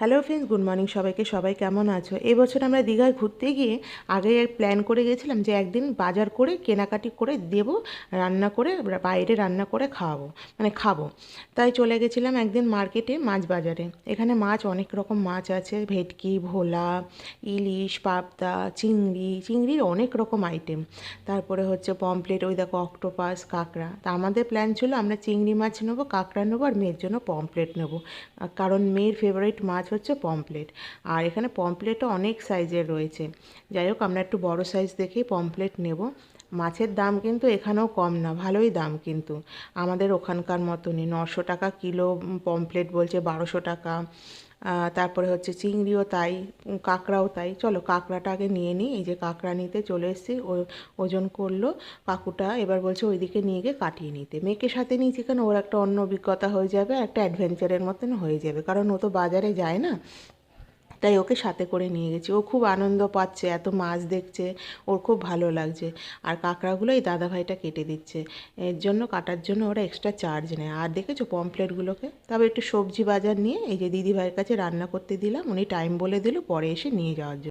Hello friends good morning সবাইকে। সবাই কেমন আছো? এবছর আমরা দীঘায় ঘুরতে গিয়ে আগে প্ল্যান করে গেছিলাম যে একদিন বাজার করে, কেনাকাটি করে দেব, রান্না করে বাইরে রান্না করে খাওয়াবো মানে খাব। তাই চলে গেছিলাম একদিন মার্কেটে মাছ বাজারে। এখানে মাছ অনেক রকম মাছ আছে, ভেটকি, ভোলা, ইলিশ, পাবদা, চিংড়ি, চিংড়ির অনেক রকম আইটেম তারপরে হচ্ছে পমপ্লেট ওই দেখো অক্টোপাস কাঁকড়া। তা আমাদের প্ল্যান ছিল আমরা চিংড়ি মাছ নেব, কাঁকড়া নেব, আর মেয়ের জন্য পমপ্লেট নেব। কারণ মেয়ের ফেভারিট মাছ হচ্ছে পমপ্লেট আর এখানে পমপ্লেটও অনেক সাইজের রয়েছে। যাই হোক, আমরা একটু বড় সাইজ দেখেই পমপ্লেট নেব। মাছের দাম কিন্তু এখানেও কম না, ভালোই দাম কিন্তু। আমাদের ওখানকার মতনই, নশো টাকা কিলো পমপ্লেট বলছে বারোশো টাকা। তারপরে হচ্ছে চিংড়িও তাই কাঁকড়াও তাই। চলো কাঁকড়াটা আগে নিয়ে নিই, এই যে কাঁকড়া নিতে চলে এসেছি, ও, ওজন করল, কাকুটা এবার বলছে ওইদিকে নিয়ে গিয়ে কাটিয়ে নিতে। মেয়েকে সাথে নিয়েছি কেন? ওর একটা অন্য অভিজ্ঞতা হয়ে যাবে, একটা অ্যাডভেঞ্চারের মতন হয়ে যাবে, কারণ ও তো বাজারে যায় না। তাই ওকে সাথে করে নিয়ে গেছি। ও খুব আনন্দ পাচ্ছে, এত মাছ দেখছে, ওর খুব ভালো লাগছে। আর কাঁকড়াগুলো এই দাদাভাইটা কেটে দিচ্ছে। এর জন্য, কাটার জন্য ওরা এক্সট্রা চার্জ নেয়। আর দেখেছ পমপ্লেটগুলোকে তবে একটু সবজি বাজার নিয়ে এই যে দিদিভাইয়ের কাছে রান্না করতে দিলাম, উনি টাইম বলে দিল, পরে এসে নিয়ে যাওয়ার জন্য।